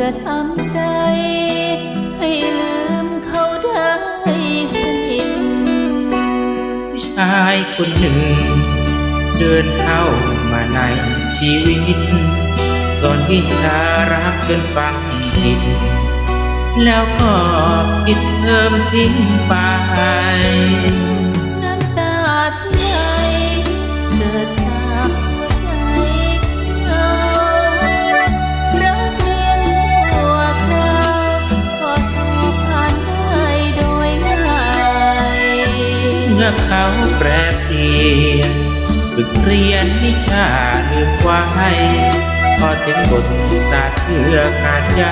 จะทำใจ ให้ลืมเขาได้สนิทผู้ชายคนหนึ่ง เดินเข้ามาในชีวิตสอนวิชารักจนฟังผิดแล้วก็ปิดเทอมทิ้งไป อเขาแปรเปลี่ยนฝึกเรียนวิชาลืมไว้พอถึงบทศาสตร์เพื่อขาดใจ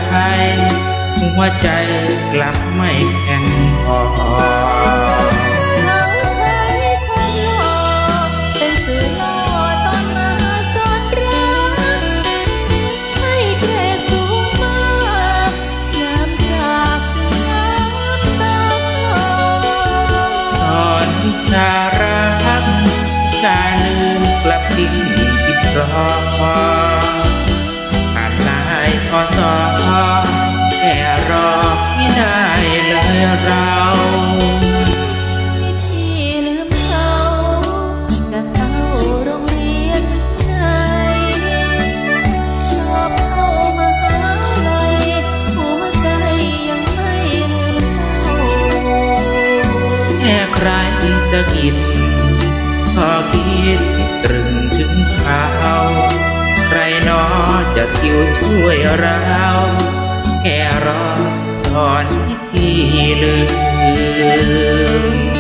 หัวใจกลับไม่แข็งพอ สะกิดพอคิดตรึงถึงเขาใครนอจะคิวช่วยเราแค่รอสอนที่ลืม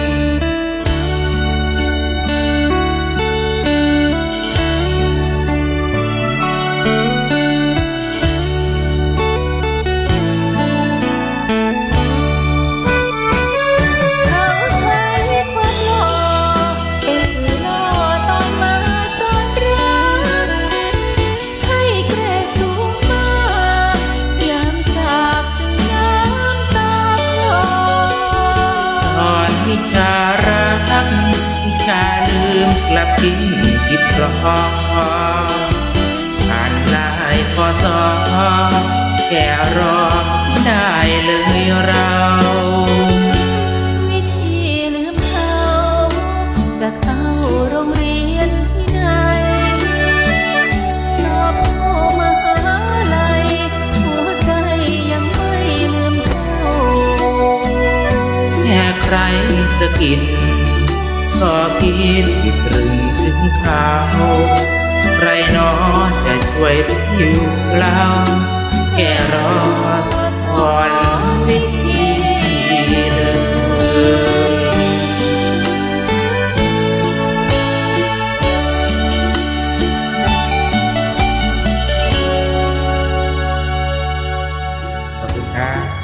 หลับทิ้งคิดรอผ่านลายพอสอแค่รอได้เลยเราวิธีลืมเขาจะเข้าโรงเรียนที่ไหนสอบเข้ามหาลัยหัวใจยังไม่ลืมเศร้าแค่ใครสะกิดก็คิดตรึ เขาใครนอจะช่วยอยู่เราแก่รอก่อนสิทีขอบคุณครับ